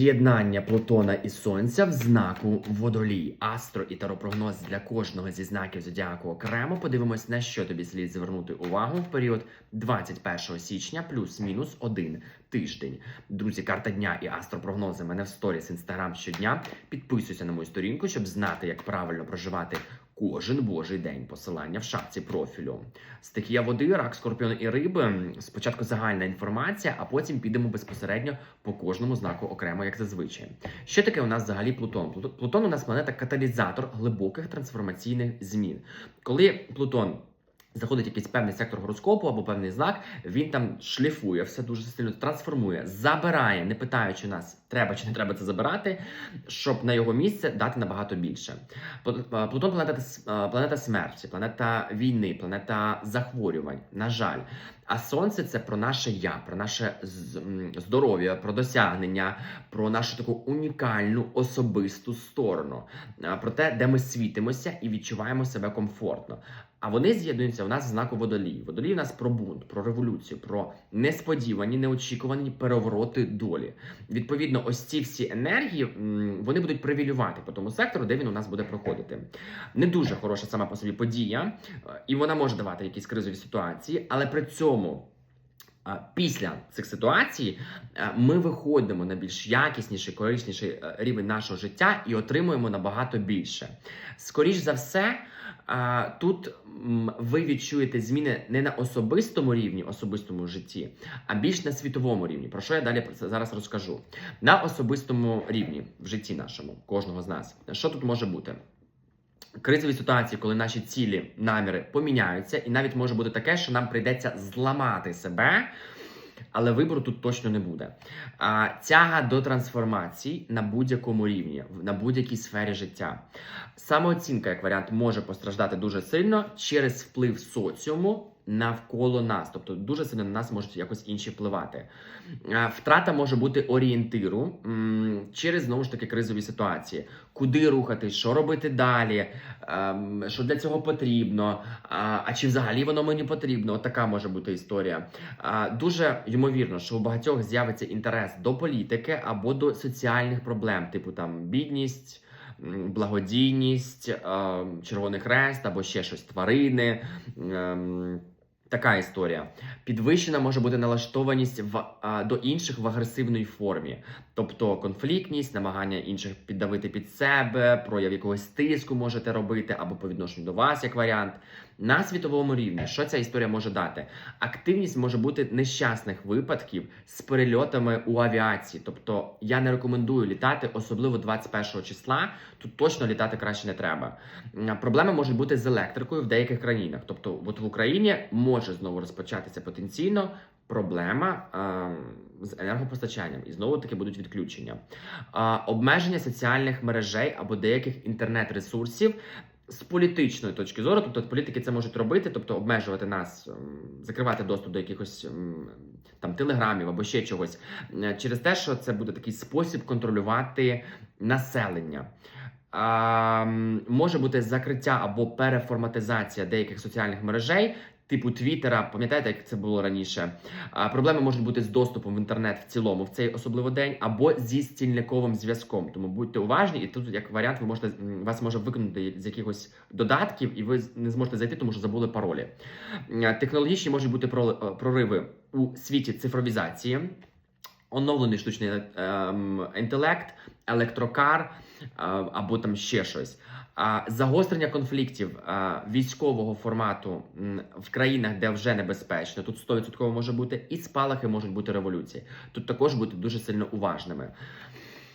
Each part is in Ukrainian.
з'єднання Плутона і Сонця в знаку водолій. Астро і таропрогноз для кожного зі знаків зодіаку окремо. Подивимось, на що тобі слід звернути увагу в період 21 січня плюс-мінус один тиждень. Друзі, карта дня і астропрогнози мене в сторіс інстаграм щодня. Підписуйся на мою сторінку, щоб знати, як правильно проживати. Кожен божий день посилання в шапці профілю. Стихія води, рак, скорпіон і риби. Спочатку загальна інформація, а потім підемо безпосередньо по кожному знаку окремо, як зазвичай. Що таке у нас взагалі Плутон? Плутон- у нас планета каталізатор глибоких трансформаційних змін. Коли Плутон заходить якийсь певний сектор гороскопу або певний знак, він там шліфує все дуже сильно, трансформує, забирає, не питаючи нас, треба чи не треба це забирати, щоб на його місце дати набагато більше. Е, Плутон планета, е, планета смерті, планета війни, планета захворювань. На жаль. А сонце це про наше я, про наше здоров'я, про досягнення, про нашу таку унікальну особисту сторону, е, про те, де ми світимося і відчуваємо себе комфортно. А вони з'єднуються у нас в знаку водолій. Водолій у нас про бунт, про революцію, про несподівані, неочікувані перевороти долі. Відповідно, ось ці всі енергії вони будуть привілювати по тому сектору, де він у нас буде проходити. Не дуже хороша сама по собі подія, е, і вона може давати якісь кризові ситуації, але при цьому. Після цих ситуацій е, ми виходимо на більш якісніший, корисніший е, рівень нашого життя і отримуємо набагато більше. Скоріш за все, тут ви відчуєте зміни не на особистому рівні, особистому житті, а більш на світовому рівні. Про що я далі зараз розкажу? На особистому рівні в житті нашому, кожного з нас. Що тут може бути? Кризові ситуації, коли наші цілі, наміри поміняються, і навіть може бути таке, що нам прийдеться зламати себе, але вибору тут точно не буде. А, тяга до трансформацій на будь-якому рівні, на будь-якій сфері життя. Самооцінка, як варіант, може постраждати дуже сильно через вплив соціуму навколо нас. Тобто дуже сильно на нас можуть якось інші впливати. Втрата може бути орієнтиру через знову ж таки кризові ситуації. Куди рухатись, що робити далі, ем, що для цього потрібно, а, а чи взагалі воно мені потрібно? От така може бути історія. Дуже ймовірно, що у багатьох з'явиться інтерес до політики або до соціальних проблем, типу там бідність. Благодійність, ем, Червоний Хрест або ще щось тварини. Така історія. Підвищена може бути налаштованість в, а, до інших в агресивній формі, тобто конфліктність, намагання інших піддавити під себе, прояв якогось тиску можете робити, або по відношенню до вас, як варіант. На світовому рівні, що ця історія може дати? Активність може бути нещасних випадків з перельотами у авіації. Тобто я не рекомендую літати, особливо 21 числа. Тут точно літати краще не треба. Проблеми можуть бути з електрикою в деяких країнах. Тобто, от в Україні може знову розпочатися потенційно проблема е, з енергопостачанням, і знову таки будуть відключення. Е, обмеження соціальних мережей або деяких інтернет-ресурсів. З політичної точки зору, тобто політики це можуть робити, тобто обмежувати нас, ем, закривати доступ до якихось ем, там телеграмів або ще чогось, е, через те, що це буде такий спосіб контролювати населення. А, може бути закриття або переформатизація деяких соціальних мережей, типу Твіттера, пам'ятаєте, як це було раніше? А, проблеми можуть бути з доступом в інтернет в цілому в цей особливо день, або зі стільниковим зв'язком. Тому будьте уважні, і тут, як варіант, ви можете вас може виконати з якихось додатків, і ви не зможете зайти, тому що забули паролі. Технологічні можуть бути про- прориви у світі цифровізації. Оновлений штучний ем, інтелект, електрокар е, або там ще щось. Загострення конфліктів військового формату в країнах, де вже небезпечно, тут 100% може бути, і спалахи можуть бути революції. Тут також бути дуже сильно уважними.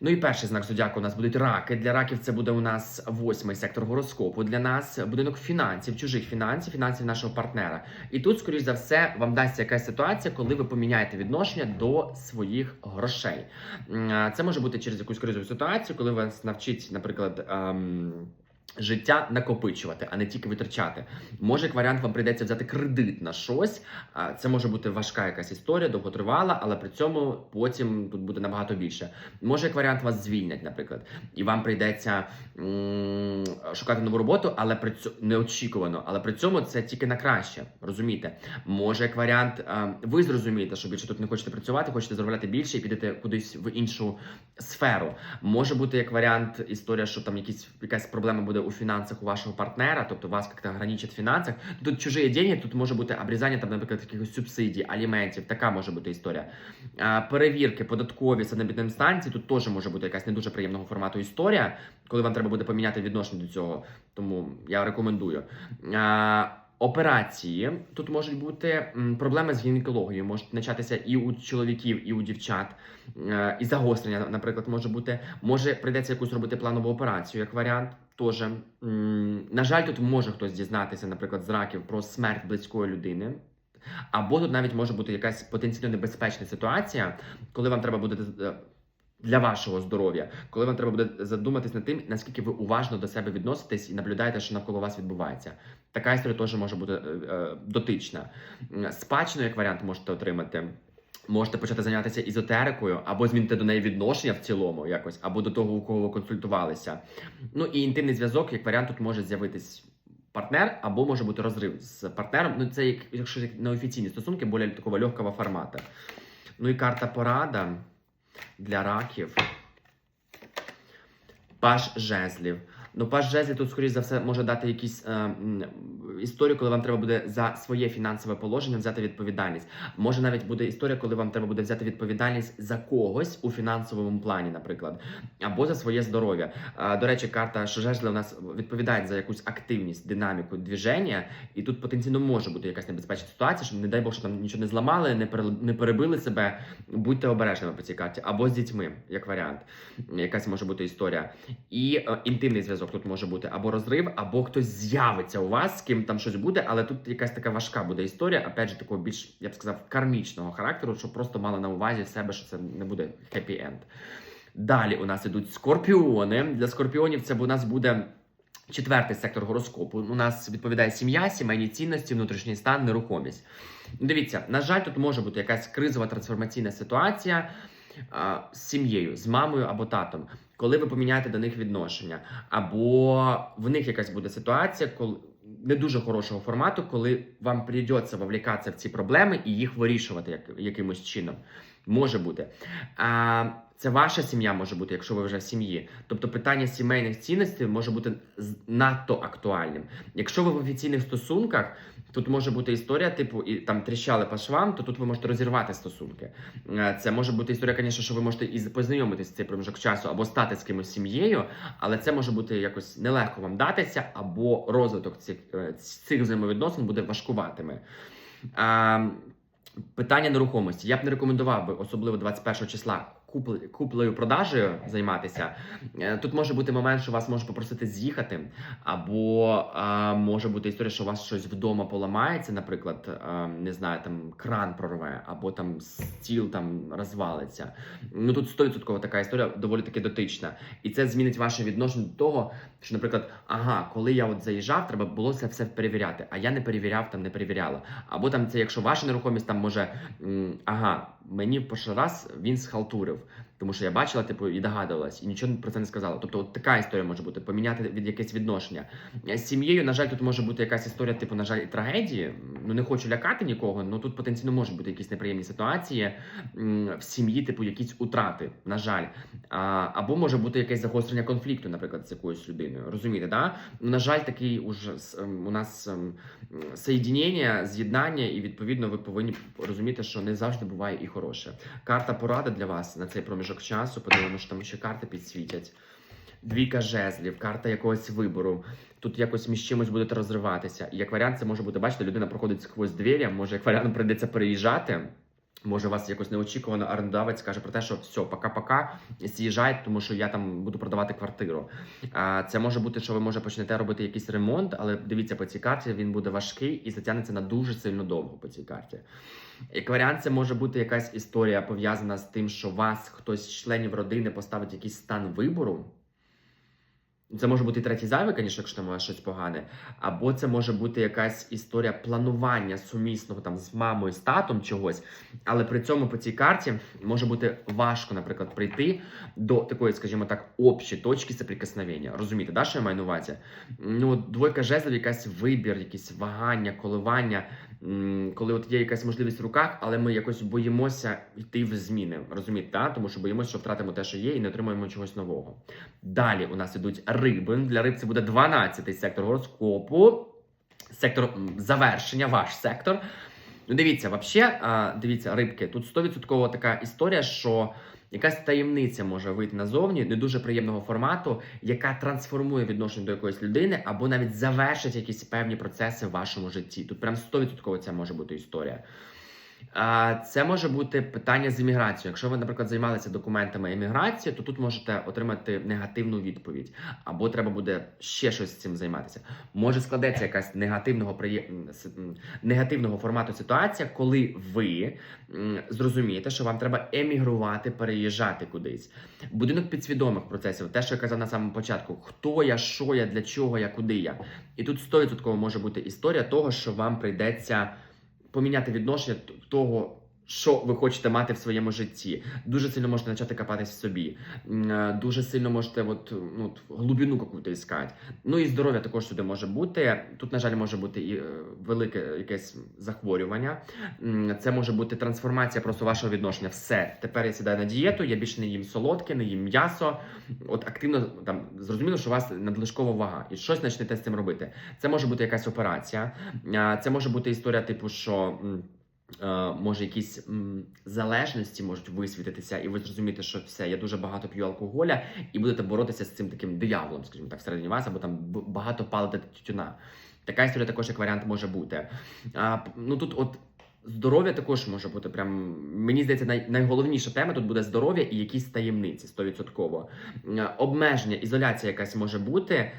Ну і перший знак зодіаку у нас будуть раки. Для раків це буде у нас восьмий сектор гороскопу. Для нас будинок фінансів, чужих фінансів, фінансів нашого партнера. І тут, скоріш за все, вам дасться якась ситуація, коли ви поміняєте відношення до своїх грошей. Це може бути через якусь кризову ситуацію, коли вас навчить, наприклад. ем, Життя накопичувати, а не тільки витрачати. Може, як варіант вам прийдеться взяти кредит на щось. Це може бути важка якась історія, довготривала, але при цьому потім тут буде набагато більше. Може, як варіант вас звільнять, наприклад, і вам прийдеться шукати нову роботу, але при цьому неочікувано. Але при цьому це тільки на краще. Розумієте? Може, як варіант, ви зрозумієте, що більше тут не хочете працювати, хочете заробляти більше і підете кудись в іншу сферу. Може бути як варіант історія, що там якісь якась проблема буде у фінансах у вашого партнера, тобто вас як-то ограничить в фінансах. Тут чужі деньги, тут може бути обрізання там, наприклад, якихось субсидій, аліментів. Така може бути історія. Перевірки, податкові санебітним станції, тут теж може бути якась не дуже приємного формату історія, коли вам треба буде поміняти відношення до цього. Тому я рекомендую. Операції тут можуть бути проблеми з гінекологією, можуть початися і у чоловіків, і у дівчат. Е, І загострення, наприклад, може бути. Може прийдеться якусь робити планову операцію, як варіант. Теж М, на жаль, тут може хтось дізнатися, наприклад, з раків про смерть близької людини. Або тут навіть може бути якась потенційно небезпечна ситуація, коли вам треба буде е, для вашого здоров'я, коли вам треба буде задуматись над тим, наскільки ви уважно до себе відноситесь і наблюдаєте, що навколо вас відбувається. Така історія теж може бути е, е, дотична. Спадщину, як варіант, можете отримати. Можете почати зайнятися ізотерикою, або змінити до неї відношення в цілому, якось, або до того, у кого ви консультувалися. Ну і інтимний зв'язок, як варіант, тут може з'явитись партнер, або може бути розрив з партнером. Ну, це як, якщо як неофіційні стосунки, більш такого легкого формату. Ну і карта порада для раків. Паш жезлів. Ну, паш жезлів тут, скоріш за все, може дати якісь е, історію, коли вам треба буде за своє фінансове положення взяти відповідальність. Може навіть буде історія, коли вам треба буде взяти відповідальність за когось у фінансовому плані, наприклад, або за своє здоров'я. До речі, карта що жезли у нас відповідає за якусь активність, динаміку движення, і тут потенційно може бути якась небезпечна ситуація, щоб не дай Бог, що там нічого не зламали, не не перебили себе. Будьте обережними по цій карті, або з дітьми, як варіант. Якась може бути історія. І е, інтимний зв'язок тут може бути або розрив, або хтось з'явиться у вас, з ким там щось буде, але тут якась така важка буде історія, опять же, такого більш, я б сказав, кармічного характеру, що просто мали на увазі себе, що це не буде хеппі-енд. Далі у нас ідуть скорпіони. Для скорпіонів це у нас буде. Четвертий сектор гороскопу у нас відповідає сім'я, сімейні цінності, внутрішній стан, нерухомість. Дивіться, на жаль, тут може бути якась кризова трансформаційна ситуація а, з сім'єю, з мамою або татом, коли ви поміняєте до них відношення, або в них якась буде ситуація, коли не дуже хорошого формату, коли вам прийдеться вовлікатися в ці проблеми і їх вирішувати як, якимось чином. Може бути. А, це ваша сім'я може бути, якщо ви вже в сім'ї. Тобто питання сімейних цінностей може бути з- надто актуальним. Якщо ви в офіційних стосунках, тут може бути історія, типу, і там тріщали по швам, то тут ви можете розірвати стосунки. Е, Це може бути історія, звісно, що ви можете і познайомитись в цей проміжок часу або стати з кимось сім'єю, але це може бути якось нелегко вам датися, або розвиток цих, е, цих взаємовідносин буде важкуватими. А, Питання нерухомості. Я б не рекомендував би, особливо 21 числа, куплею продажею займатися. Е, Тут може бути момент, що вас може попросити з'їхати, або а, може бути історія, що у вас щось вдома поламається, наприклад, а, не знаю, там кран прорве, або там стіл там розвалиться. Ну тут 100% така історія доволі таки дотична. І це змінить ваше відношення до того, що, наприклад, ага, коли я от заїжджав, треба було це все перевіряти, а я не перевіряв, там не перевіряла. Або там це, якщо ваша нерухомість там може, ага, мені перший раз він схалтурив, тому що я бачила, типу, і догадувалась, і нічого про це не сказала. Тобто, от така історія може бути, поміняти від якесь відношення. З сім'єю, на жаль, тут може бути якась історія, типу, на жаль, трагедії. Ну не хочу лякати нікого, але тут потенційно можуть бути якісь неприємні ситуації в сім'ї, типу, якісь утрати, на жаль. А, або може бути якесь загострення конфлікту, наприклад, з якоюсь людиною. Розумієте, да? Ну, на жаль, такий уже ем, у нас ем, соєдінення, з'єднання, і відповідно ви повинні розуміти, що не завжди буває і хороше. Карта порада для вас на цей проміжок часу. Подивимося, що там ще карти підсвітять. Двійка жезлів, карта якогось вибору. Тут якось між чимось будете розриватися. І як варіант, це може бути, бачите, людина проходить сквозь двері, може, як варіант, прийдеться переїжджати. Може, вас якось неочікувано орендодавець каже про те, що все, пока-пока, з'їжджайте, тому що я там буду продавати квартиру. А, Це може бути, що ви може почнете робити якийсь ремонт, але дивіться по цій карті, він буде важкий і затягнеться на дуже сильно довго по цій карті. Як варіант, це може бути якась історія пов'язана з тим, що вас хтось з членів родини поставить якийсь стан вибору. Це може бути третій зайвий, звісно, якщо у вас щось погане. Або це може бути якась історія планування сумісного там з мамою, з татом чогось. Але при цьому по цій карті може бути важко, наприклад, прийти до такої, скажімо так, общої точки соприкосновення. Розумієте, да, що я маю на увазі? Ну, двойка жезлів, якась вибір, якісь вагання, коливання. Коли от є якась можливість в руках, але ми якось боїмося йти в зміни. Розумієте, да? тому що боїмося, що втратимо те, що є, і не отримаємо чогось нового. Далі у нас ідуть риби. Для риб це буде 12-й сектор гороскопу. Сектор завершення, ваш сектор. Ну, дивіться, а, дивіться, рибки, тут 100% така історія, що якась таємниця може вийти назовні не дуже приємного формату, яка трансформує відношення до якоїсь людини, або навіть завершить якісь певні процеси в вашому житті. Тут прям 100% ця може бути історія. Це може бути питання з імміграцією. Якщо ви, наприклад, займалися документами еміграції, то тут можете отримати негативну відповідь, або треба буде ще щось з цим займатися. Може складеться якась негативного негативного формату ситуація, коли ви зрозумієте, що вам треба емігрувати, переїжджати кудись. Будинок підсвідомих процесів, те, що я казав на самому початку: хто я, що я, для чого я, куди я. І тут 100% може бути історія того, що вам прийдеться поміняти відношення того. Що ви хочете мати в своєму житті? Дуже сильно можете почати копатись в собі, е, дуже сильно можете от, ну, глибину какую-то іскати. Ну і здоров'я також сюди може бути. Тут, на жаль, може бути і е, велике якесь захворювання. Це може бути трансформація просто вашого відношення. Все, тепер я сідаю на дієту, я більше не їм солодке, не їм м'ясо. От активно там зрозуміло, що у вас надлишкова вага, і щось почнете з цим робити. Це може бути якась операція, це може бути історія, типу, що. Е, Може, якісь залежності можуть висвітитися, і ви зрозумієте, що все, я дуже багато п'ю алкоголя, і будете боротися з цим таким дияволом, скажімо так, всередині вас, або там багато палите тютюна. Така історія також як варіант може бути. А, ну тут, от здоров'я також може бути прям. Мені здається, най, найголовніша тема тут буде здоров'я і якісь таємниці 100%. Е, Обмеження, ізоляція якась може бути.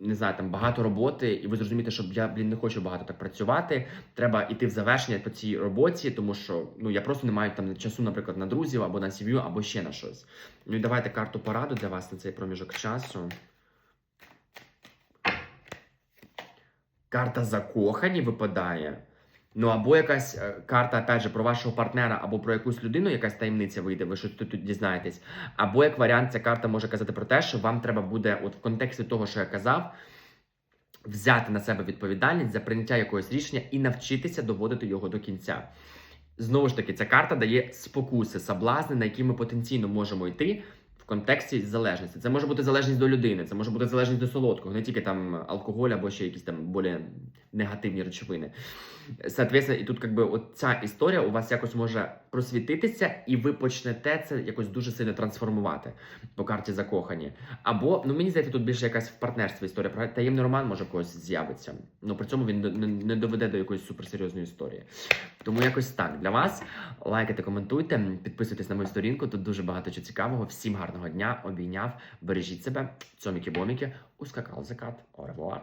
Не знаю, там багато роботи, і ви зрозумієте, що я блін не хочу багато так працювати. Треба йти в завершення по цій роботі, тому що ну я просто не маю там часу, наприклад, на друзів або на сім'ю, або ще на щось. Ну і давайте карту пораду для вас на цей проміжок часу. Карта закохані випадає. Ну або якась е, карта, опять же, про вашого партнера, або про якусь людину, якась таємниця вийде, ви щось тут, дізнаєтесь. Або як варіант, ця карта може казати про те, що вам треба буде, от в контексті того, що я казав, взяти на себе відповідальність за прийняття якогось рішення і навчитися доводити його до кінця. Знову ж таки, ця карта дає спокуси, соблазни, на які ми потенційно можемо йти. В контексті залежності. Це може бути залежність до людини, це може бути залежність до солодкого, не тільки там алкоголь або ще якісь там більш негативні речовини. Соответственно, і тут, якби, от ця історія у вас якось може просвітитися, і ви почнете це якось дуже сильно трансформувати по карті закохані. Або, ну мені здається, тут більше якась в партнерстві історія. Про таємний роман може когось з'явиться. Ну при цьому він не, доведе до якоїсь суперсерйозної історії. Тому якось так для вас. Лайкайте, коментуйте, підписуйтесь на мою сторінку. Тут дуже багато чого цікавого. Всім гарного дня, обійняв, бережіть себе, цьоміки-боміки, ускакав закат. Revoir.